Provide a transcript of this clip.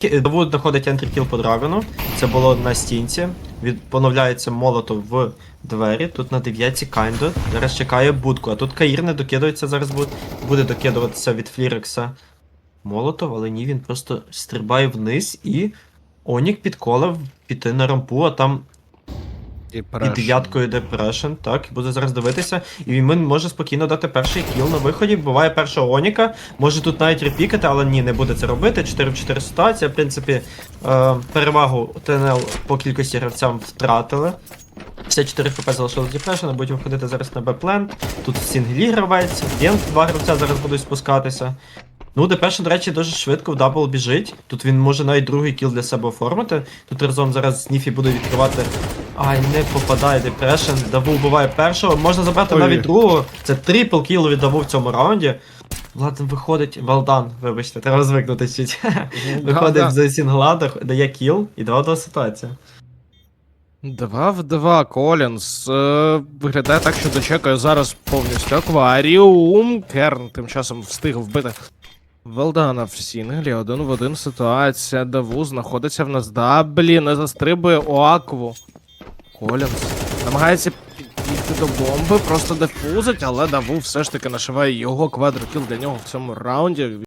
Давуд знаходить ентрікіл по драгону. Це було на стінці. Від поновляється молото в двері. Тут на дев'ятці Кайндо. Зараз чекає будку. А тут Каїр не докидується зараз буде. Буде докидуватися від Флірекса молотов, але ні, він просто стрибає вниз і. Онік підколив піти на рампу, а там і дев'яткою депрешн, так, буде зараз дивитися. І він може спокійно дати перший кіл на виході. Буває першого Оніка. Може тут навіть репікати, але ні, не буде це робити. 4 в 4 ситуація. В принципі, е, перевагу ТНЛ по кількості гравцям втратили. 54 хп залишилось депрешн, будемо входити зараз на Б-плент. Тут сінглі гравець, Гент, два гравця зараз будуть спускатися. Ну, Депешн, до речі, дуже швидко в дабл біжить. Тут він може навіть другий кіл для себе оформити. Тут разом зараз Сніфі буде відкривати. Ай, не попадає Депешн. Даву вбиває першого. Можна забрати Ой. навіть другого. Це трипл кіл від Даву в цьому раунді. Владен виходить. Валдан, вибачте, треба звикнути чуть. Виходить з сінгла, дає кіл і 2-2 ситуація. Два в два Колінс. Е, виглядає так, що дочекає зараз повністю акваріум. Керн тим часом встиг вбити Велдана в сінглі. Один в один ситуація. Даву знаходиться в нас даблі, не застрибує у акву. Колінс намагається підійти до бомби, просто дефузить, але Даву все ж таки нашиває його квадрокіл для нього в цьому раунді.